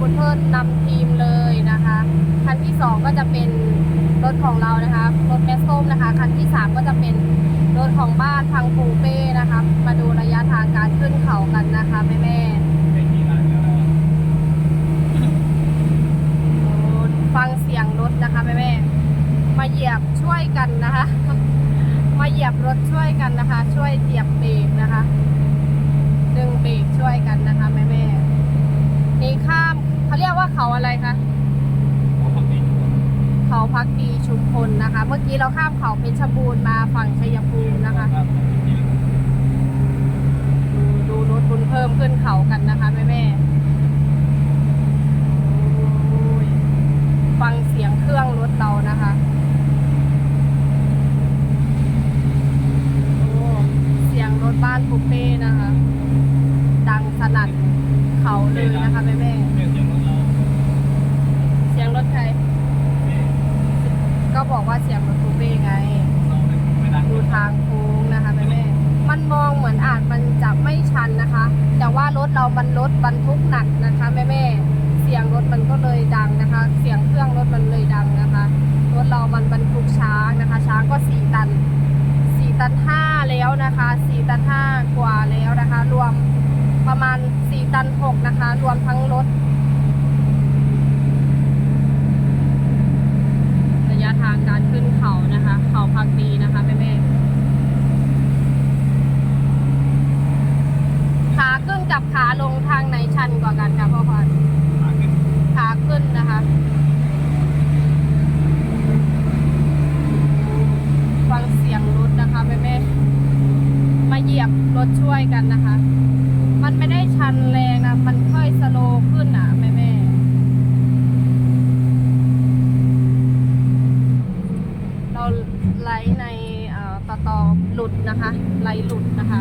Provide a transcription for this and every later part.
บุญเพิ่นนำทีมเลยนะคะ คันที่สองก็จะเป็นรถของเรานะคะ รถแมสส้มนะคะ คันที่สามก็จะเป็นรถของบ้านพังปูเป้นะคะ มาดูระยะทางการขึ้นเขากันนะคะแม่แม่ฟังเสียงรถนะคะแม่แม่มาเหยียบช่วยกันนะคะ มาเหยียบรถช่วยกันนะคะ ช่วยเหยียบเบรกนะคะ ดึงเบรกช่วยกันนะคะแม่ เขาเรียกว่าเขาอะไรคะเขาพักดีชุมพลนะคะ เมื่อกี้เราข้ามเขาเพชรบูรณ์มาฝั่งชัยภูมินะคะดูดูรถบุญเพิ่มขึ้นเขากันนะคะแม่แม่ฟังเสียงเครื่องรถเรานะคะเสียงรถบ้านปุเป้นะคะ ดังสนั่นเขาเลยนะคะแม่แม่ เรื่องเสียงของเรา ๆเสียงรถใคร เนี่ย ก็ บอกว่าเสียงรถปุเป้ไงเราไม่ดังดูทางโค้งนะคะแม่แม่ๆมันมองเหมือนอาจมันจะไม่ชันนะคะ แต่ว่ารถเรามันรถบรรทุกหนักนะคะแม่แม่ๆเสียงรถมันก็เลยดังนะคะ เสียงเครื่องรถมันเลยดังนะคะ รถเรามันบรรทุกช้างนะคะ ช้างก็สี่ตันสี่ตันห้าแล้วนะคะสี่ตันห้ากว่าแล้วนะคะ รวมประมาณสี่ตันหกนะคะ รวมทั้งรถ ระยะทางการขึ้นเขานะคะ เขาพักดีนะคะแม่แม่ๆขาขึ้นกับขาลงทางไหน ชันกว่ากันคะพ่อพรขาขึ้นขาขึ้นนะคะ ฟังเสียงรถนะคะแม่แม่มาเหยียบรถช่วยกันนะคะ มันไม่ได้ชันแรงนะ มันค่อยสโลขึ้นอะแม่แม่เราไลในต่อต่อหลุดนะคะไลหลุดนะคะ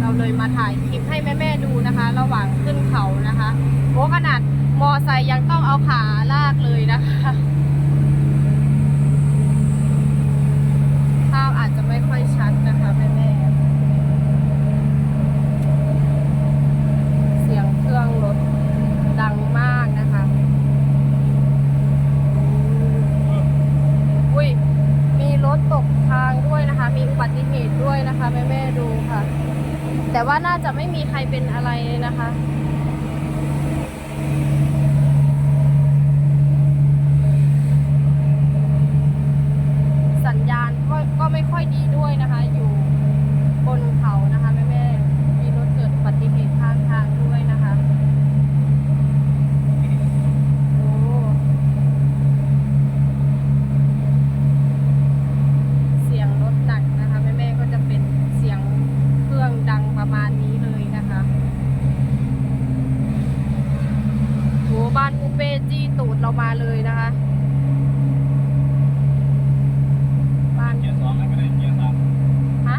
เราเลยมาถ่ายคลิปให้แม่ๆดูนะคะ ระหว่างขึ้นเขานะคะโอ้ขนาดมอไซค์ยังต้องเอาขาลากเลยนะคะภาพอาจจะไม่ค่อยชัดนะคะแม่ๆเสียงเครื่องรถดังมากนะคะ อุ้ย มีรถตกทางด้วยนะคะ มีอุบัติเหตุด้วยนะคะแม่ๆดูค่ะ แต่ว่าน่าจะไม่มีใครเป็นอะไรเลยนะคะ สัญญาณก็ก็ไม่ค่อยดีด้วยนะคะ อยู่บนเขานะคะแม่แม่ๆมีรถเกิดอุบัติเหตุข้างทางด้วยนะคะ โอ้ เสียงรถหนักนะคะแม่แม่ๆก็จะเป็นเสียงเครื่องดังประมาณนี้เลยนะคะโหบ้านปูเป้จี้ตูดเรา มาเลยนะคะบ้านเกียร์สองแล้วก็ได้เกียร์สามฮะ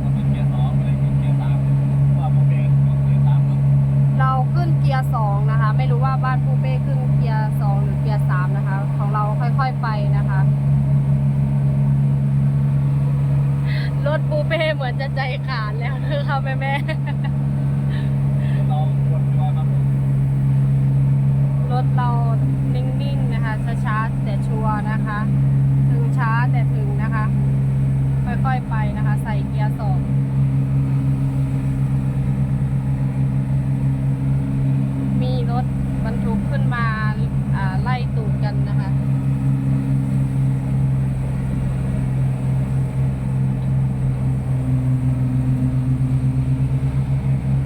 เราเป็นเกียร์สองก็ได้เกียร์สามว่าโมเดลเกียร์สามเนอะเราขึ้นเกียร์สองนะคะ ไม่รู้ว่าบ้านปูเป้ขึ้นเกียร์สองหรือเกียร์สามนะคะ ของเราค่อยๆไปนะคะรถปูเป้เหมือนจะใจขาดแล้วนะคะแม่แม่ๆ เราควรรอครับ รถเรานิ่งๆนะคะช้าๆแต่ชัวร์นะคะ ถึงช้าแต่ถึงนะคะ ค่อยๆไปนะคะ ใส่เกียร์สองมีรถ บรรทุกขึ้นมาไล่ตูดกันนะคะ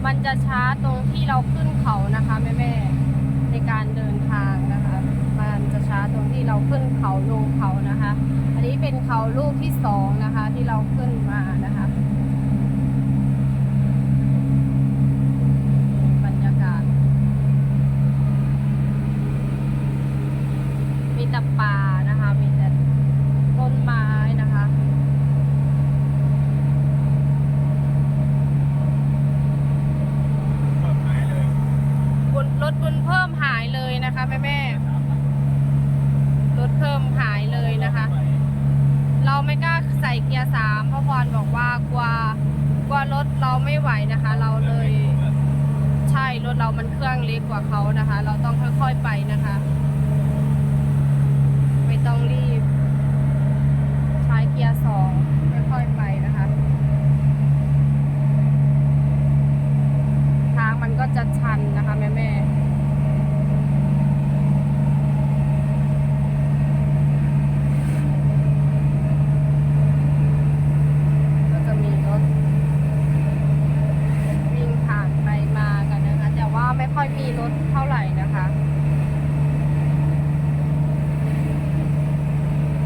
มันจะช้าตรงที่เราขึ้นเขานะคะแม่ๆในการเดินทางนะคะ มันจะช้าตรงที่เราขึ้นเขาลงเขานะคะ อันนี้เป็นเขาลูกที่สองนะคะที่เราขึ้นมานะคะ บรรยากาศ มีแต่ป่านะคะ มีแต่ต้นไม้นะคะ เปิดหายเลย บุญรถบุญเพิ่มหายเลยนะคะแม่แม่ๆรถเพิ่มหายเลยนะคะ เรา ไม่กล้าใส่เกียร์สามเพราะพรบอกว่ากลัวกลัวรถเราไม่ไหวนะคะ เราเลย ใช่รถเรามันเครื่องเล็กกว่าเขานะคะ เราต้องค่อยๆไปนะคะ ไม่ต้องรีบ ใช้เกียร์สองค่อยๆไปนะคะ ทางมันก็จะชันนะคะแม่แม่ๆก็จะมีรถ วิ่งผ่านไปมากันนะคะ แต่ว่าไม่ ค่อยมีรถเท่าไหร่นะคะ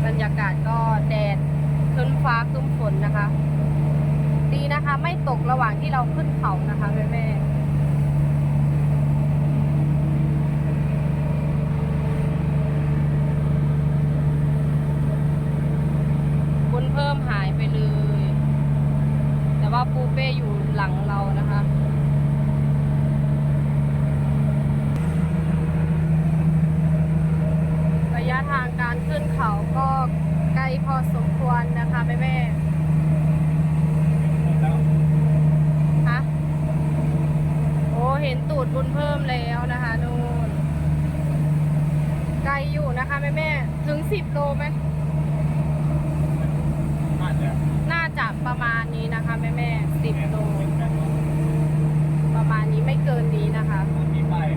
บรรยากาศก็แดดครึ้นฟ้าคึ้มฝนนะคะ ดีนะคะ ไม่ตกระหว่างที่เราขึ้นเขานะคะแม่แม่บุญเพิ่มหายไปเลย แต่ว่าปูเป้อยู่หลังเรานะคะ ระยะทางการขึ้นเขาก็ไกลพอสมควรนะคะแม่แม่ แล้ว ๆฮะโอ้เห็นตูด บุญเพิ่มแล้วนะคะนู่นไกลอยู่นะคะแม่แม่ถึงสิบโลไหมน่าจะน่าจะประมาณนี้นะคะแม่แม่สิบโลประมาณนี้ไม่เกินนี้นะคะมีป้าย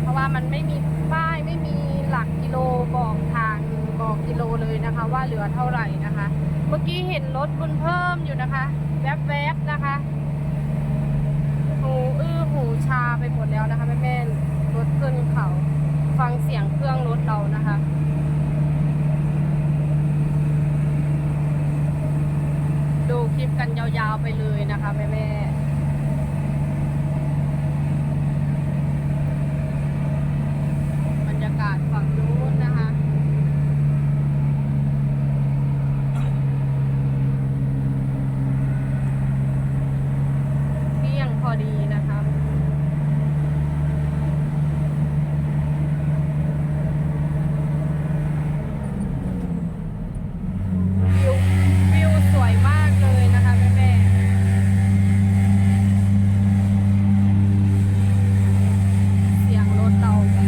เพราะว่ามันไม่มีป้ายไม่มีหลักกิโลบอกทางบอกกิโลเลยนะคะ ว่าเหลือเท่าไหร่นะคะ เมื่อกี้เห็นรถบุญเพิ่มอยู่นะคะ แวบๆนะคะหูอื้อ หูชาไปหมดแล้วนะคะแม่แม่รถขึ้นเขาฟังเสียงเครื่องรถเรานะคะดูคลิปกันยาวๆไปเลยนะคะแม่แม่บรรยากาศฝั่งนู้นนะคะเที่ยงพอดีนะคะ วิววิวสวยมากเลยนะคะแม่แม่ๆเสียงรถเราแบบ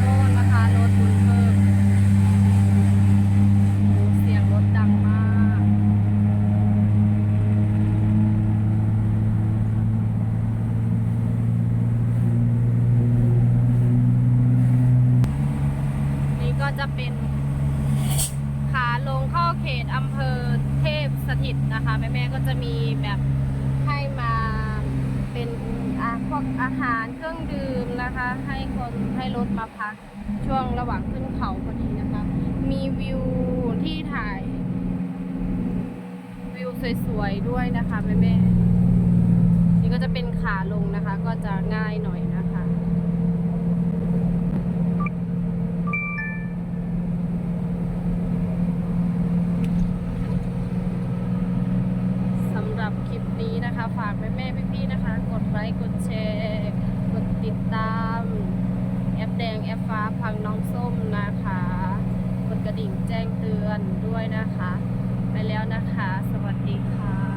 โน่นนะคะรถบุญเพิ่มโอ้เสียงรถดังมาก นี่ก็จะเป็นขาลง เขตอำเภอเทพสถิตนะคะ แม่ๆก็จะมีแบบให้มาเป็นอะพวกอาหารเครื่องดื่มนะคะ ให้คนให้รถมาพักช่วงระหว่างขึ้นเขาพอดีนะคะ มีวิวที่ถ่าย วิวสวยๆด้วยนะคะแม่ๆนี่ก็จะเป็นขาลงนะคะ ก็จะง่ายหน่อยนะคะ ฝากแม่แม่พี่ๆนะคะ กดไลค์กดแชร์ กดติดตาม แอปแดงแอปฟ้าพังน้องส้มนะคะ กดกระดิ่งแจ้งเตือนด้วยนะคะ ไปแล้วนะคะ สวัสดีค่ะ